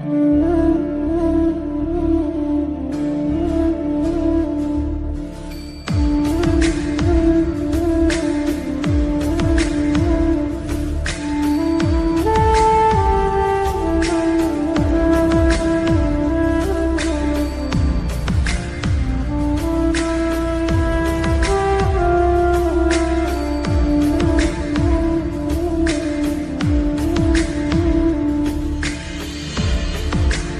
Mm-hmm.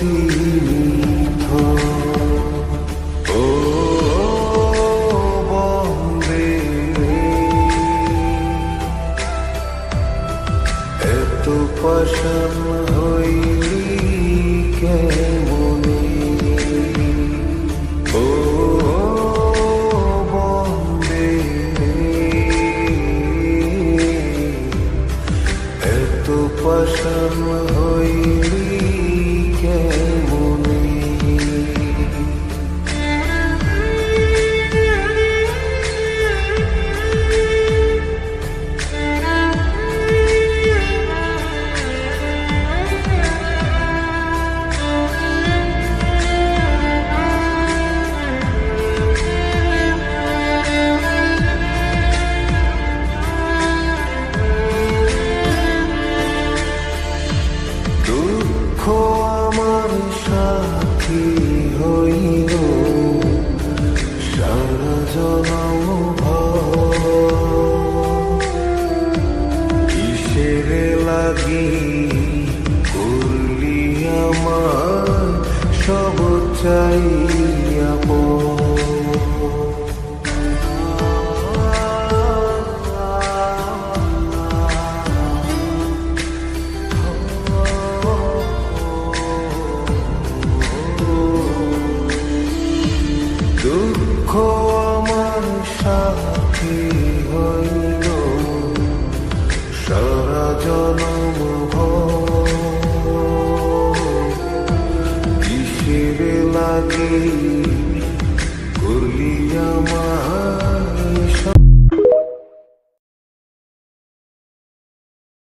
নিথর। ও বন্দে এত পাশান হইলি কেমনে ও বন্দে এত পাশান হইলি কেমনে দুঃখ হইল। সারা জনম কিসের লাগি করলি আমার সব চাইয়া দুঃখ আমার সাথী হইল